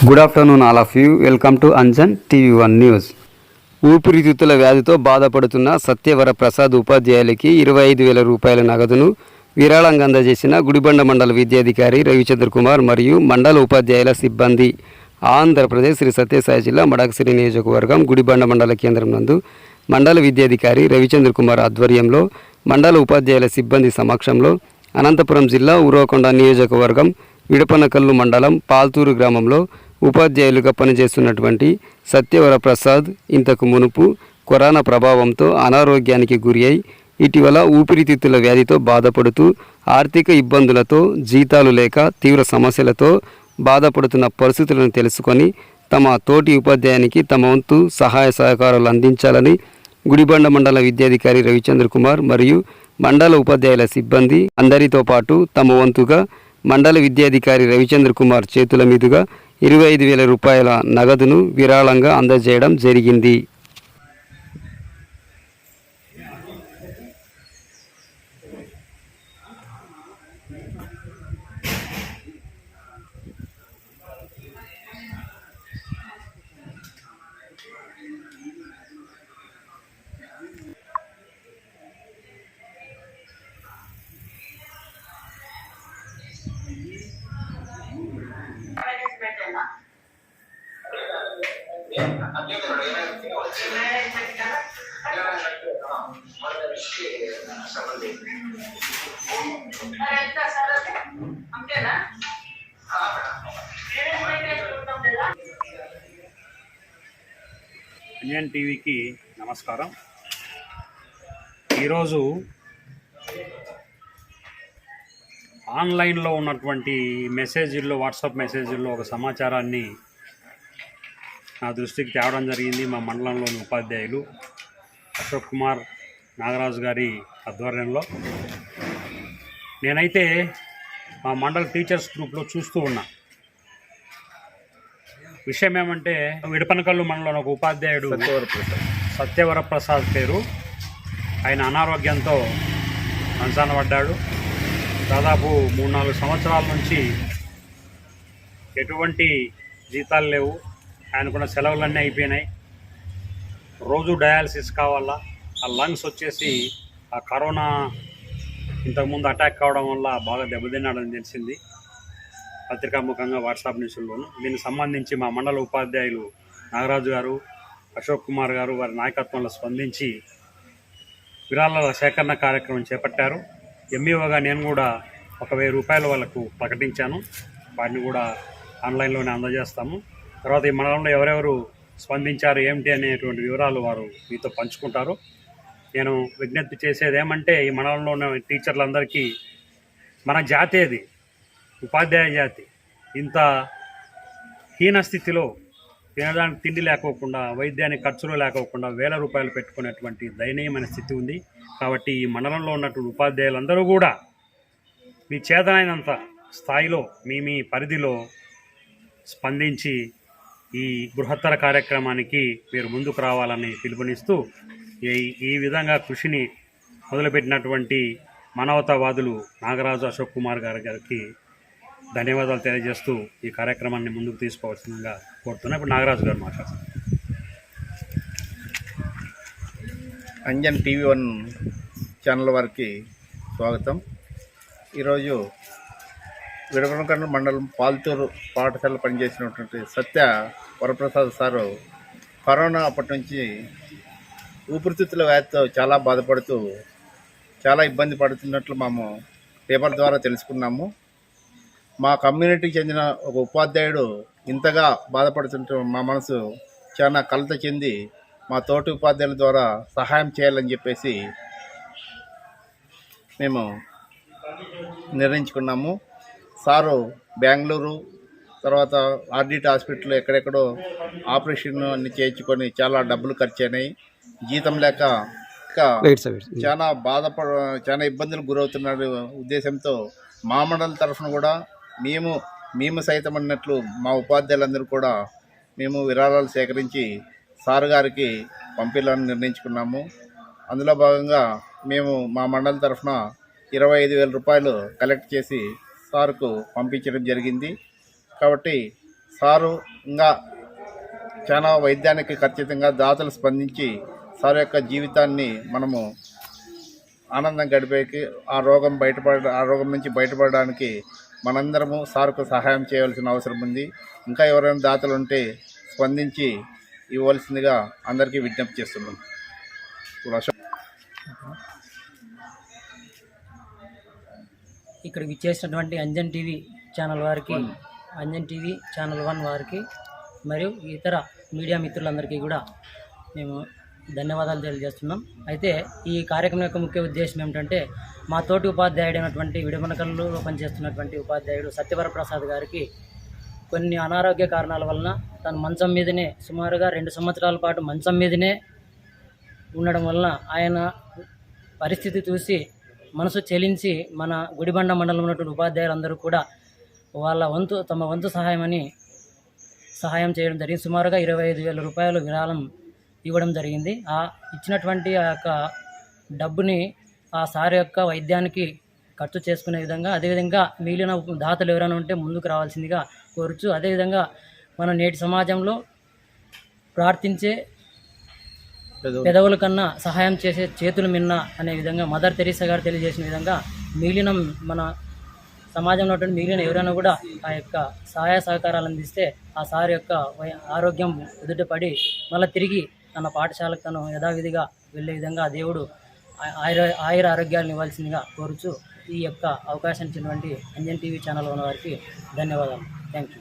Good afternoon all of you welcome to Anjan TV one news ఊపిరితిత్తుల వ్యాధితో బాధపడుతున్న సత్యవర ప్రసాద్ ఉపాధ్యాయులకి ఇరవై ఐదు వేల రూపాయల నగదును విరాళంగా అందజేసిన గుడిబండ మండల విద్యాధికారి రవిచంద్ర కుమార్ మరియు మండల ఉపాధ్యాయుల సిబ్బంది. ఆంధ్రప్రదేశ్ శ్రీ సత్యసాయి జిల్లా మడకసిరి నియోజకవర్గం గుడిబండ మండల కేంద్రం నందు మండల విద్యాధికారి రవిచంద్ర కుమార్ ఆధ్వర్యంలో మండల ఉపాధ్యాయుల సిబ్బంది సమక్షంలో అనంతపురం జిల్లా ఉరవకొండ నియోజకవర్గం విడపనకల్లు మండలం పాల్తూరు గ్రామంలో ఉపాధ్యాయులుగా పనిచేస్తున్నటువంటి సత్యవర ప్రసాద్ ఇంతకు మునుపు కరోనా ప్రభావంతో అనారోగ్యానికి గురి అయి ఇటీవల ఊపిరితిత్తుల వ్యాధితో బాధపడుతూ ఆర్థిక ఇబ్బందులతో జీతాలు లేక తీవ్ర సమస్యలతో బాధపడుతున్న పరిస్థితులను తెలుసుకొని తమ తోటి ఉపాధ్యాయునికి తమ వంతు సహాయ సహకారాలు అందించాలని గుడిబండ మండల విద్యాధికారి రవిచంద్ర కుమార్ మరియు మండల ఉపాధ్యాయుల సిబ్బంది అందరితో పాటు తమ వంతుగా మండల విద్యాధికారి రవిచంద్ర కుమార్ చేతుల మీదుగా ఇరవై ఐదు వేల రూపాయల నగదును విరాళంగా అందజేయడం జరిగింది. అంతేనా ఇండియన్ టీవీకి నమస్కారం. ఈరోజు ఆన్లైన్లో ఉన్నటువంటి మెసేజ్ల్లో వాట్సాప్ మెసేజ్ల్లో ఒక సమాచారాన్ని నా దృష్టికి తేవడం జరిగింది మా మండలంలోని ఉపాధ్యాయులు అశోక్ కుమార్ నాగరాజు గారి ఆధ్వర్యంలో. నేనైతే మా మండల టీచర్స్ గ్రూప్లో చూస్తూ ఉన్నా. విషయం ఏమంటే విడపనకల్లు మండలం ఒక ఉపాధ్యాయుడు సత్యవర ప్రసాద్ పేరు. ఆయన అనారోగ్యంతో మంచాన పడ్డాడు. దాదాపు మూడు నాలుగు సంవత్సరాల నుంచి ఎటువంటి జీతాలు లేవు. ఆయన కూడా సెలవులన్నీ అయిపోయినాయి. రోజు డయాలసిస్ కావాలా? ఆ లంగ్స్ వచ్చేసి ఆ కరోనా ఇంతకుముందు అటాక్ కావడం వల్ల బాగా దెబ్బతిన్నాడని తెలిసింది. పత్రికాముఖంగా వాట్సాప్ న్యూస్లోను. దీనికి సంబంధించి మా మండల ఉపాధ్యాయులు నాగరాజు గారు అశోక్ కుమార్ గారు వారి నాయకత్వంలో స్పందించి విరాళాల సేకరణ కార్యక్రమం చేపట్టారు. ఎంఈఓగా నేను కూడా ఒక వెయ్యి రూపాయలు వాళ్ళకు ప్రకటించాను. వాటిని కూడా ఆన్లైన్లోనే అందజేస్తాము. తర్వాత ఈ మండలంలో ఎవరెవరు స్పందించారు ఏమిటి అనేటువంటి వివరాలు వారు మీతో పంచుకుంటారు. నేను విజ్ఞప్తి చేసేది ఏమంటే ఈ మండలంలో ఉన్న టీచర్లందరికీ మన జాతి అది ఉపాధ్యాయ జాతి. ఇంత హీన స్థితిలో తినడానికి తిండి లేకోకుండా వైద్యానికి ఖర్చులు లేకోకుండా వేల రూపాయలు పెట్టుకునేటువంటి దయనీయమైన స్థితి ఉంది. కాబట్టి ఈ మండలంలో ఉన్నటువంటి ఉపాధ్యాయులందరూ కూడా మీ చేతనైనంత స్థాయిలో మీ మీ పరిధిలో స్పందించి ఈ బృహత్తర కార్యక్రమానికి మీరు ముందుకు రావాలని పిలుపునిస్తూ ఈ ఈ విధంగా కృషిని మొదలుపెట్టినటువంటి మానవతావాదులు నాగరాజు అశోక్ కుమార్ గారి గారికి ధన్యవాదాలు తెలియజేస్తూ ఈ కార్యక్రమాన్ని ముందుకు తీసుకోవాల్సిందిగా కోరుతున్నా. ఇప్పుడు నాగరాజు గారు మాట్లాడుతున్నారు. అంజన్ టీవీ వన్ ఛానల్ వారికి స్వాగతం. ఈరోజు విడవనకండ మండలం పాల్తూరు పాఠశాల పనిచేసినటువంటి సత్య వరప్రసాద్ సారు కరోనా అప్పటి నుంచి ఊపిరితిత్తుల వ్యాధితో చాలా బాధపడుతూ చాలా ఇబ్బంది పడుతున్నట్లు మేము పేపర్ ద్వారా తెలుసుకున్నాము. మా కమ్యూనిటీకి చెందిన ఒక ఉపాధ్యాయుడు ఇంతగా బాధపడుతుంటే మా మనసు చాలా కలత చెంది మా తోటి ఉపాధ్యాయుల ద్వారా సహాయం చేయాలని చెప్పేసి మేము నిర్ణయించుకున్నాము. సారు బెంగళూరు తర్వాత ఆర్డిట్ హాస్పిటల్ ఎక్కడెక్కడో ఆపరేషన్ అన్ని చేయించుకొని చాలా డబ్బులు ఖర్చు అయినాయి జీతం లేక వెయిట్ చాలా బాధపడ చాలా ఇబ్బందులు గురవుతున్నారు. ఉద్దేశంతో మా మండలి తరఫున కూడా మేము మేము సైతం అన్నట్లు మా ఉపాధ్యాయులందరూ కూడా మేము విరాళాలు సేకరించి సార్ గారికి పంపించాలని నిర్ణయించుకున్నాము. అందులో భాగంగా మేము మా మండలి తరఫున ఇరవై ఐదు వేల రూపాయలు కలెక్ట్ చేసి సార్కు పంపించడం జరిగింది. కాబట్టి సారు ఇంకా చాలా వైద్యానికి ఖచ్చితంగా దాతలు స్పందించి సార్ యొక్క జీవితాన్ని మనము ఆనందం గడిపేకి ఆ రోగం బయటపడ ఆ రోగం నుంచి బయటపడడానికి మనందరము సార్కు సహాయం చేయవలసిన అవసరం ఉంది. ఇంకా ఎవరైనా దాతలు ఉంటే స్పందించి ఇవ్వవలసిందిగా అందరికీ విజ్ఞప్తి చేస్తున్నాం. ఇక్కడికి ఇచ్చేసినటువంటి అంజన్ టీవీ ఛానల్ వారికి అంజన్ టీవీ ఛానల్ వన్ వారికి మరియు ఇతర మీడియా మిత్రులందరికీ కూడా మేము ధన్యవాదాలు తెలియజేస్తున్నాం. అయితే ఈ కార్యక్రమం యొక్క ముఖ్య ఉద్దేశం ఏమిటంటే మా తోటి ఉపాధ్యాయుడైనటువంటి విడమనకల్లో పనిచేస్తున్నటువంటి ఉపాధ్యాయుడు సత్యవర ప్రసాద్ గారికి కొన్ని అనారోగ్య కారణాల వలన తను మంచం మీదనే సుమారుగా రెండు సంవత్సరాల పాటు మంచం మీదనే ఉండడం వలన ఆయన పరిస్థితి చూసి మనసు చెలించి మన గుడిబండ మండలంలో ఉన్నటువంటి ఉపాధ్యాయులందరూ కూడా వాళ్ళ వంతు తమ వంతు సహాయమని సహాయం చేయడం జరిగింది. సుమారుగా ఇరవై ఐదు వేల రూపాయలు విరాళం ఇవ్వడం జరిగింది. ఆ ఇచ్చినటువంటి ఆ యొక్క డబ్బుని ఆ సార్ యొక్క వైద్యానికి ఖర్చు చేసుకునే విధంగా అదేవిధంగా మిగిలిన దాతలు ఎవరైనా ఉంటే ముందుకు రావాల్సిందిగా కోరుచు అదేవిధంగా మన నేటి సమాజంలో ప్రార్థించే పెదవుల. కన్నా సహాయం చేసే చేతులు మిన్న అనే విధంగా మదర్ తెరీసా గారు తెలియజేసిన విధంగా మిగిలిన మన సమాజంలో మిగిలిన ఎవరైనా కూడా ఆ యొక్క సహాయ సహకారాలు అందిస్తే ఆ సార్ యొక్క వై- ఆరోగ్యం ఎదుటపడి మళ్ళీ తిరిగి తన పాఠశాలకు తను యథావిధిగా వెళ్ళే విధంగా దేవుడు ఆయుర ఆయుర ఆరోగ్యాలను ఇవ్వాల్సిందిగా కోరుచు ఈ యొక్క అవకాశం ఇచ్చినటువంటి అంజన్ టీవీ ఛానల్ ఉన్న వారికి ధన్యవాదాలు. Thank you.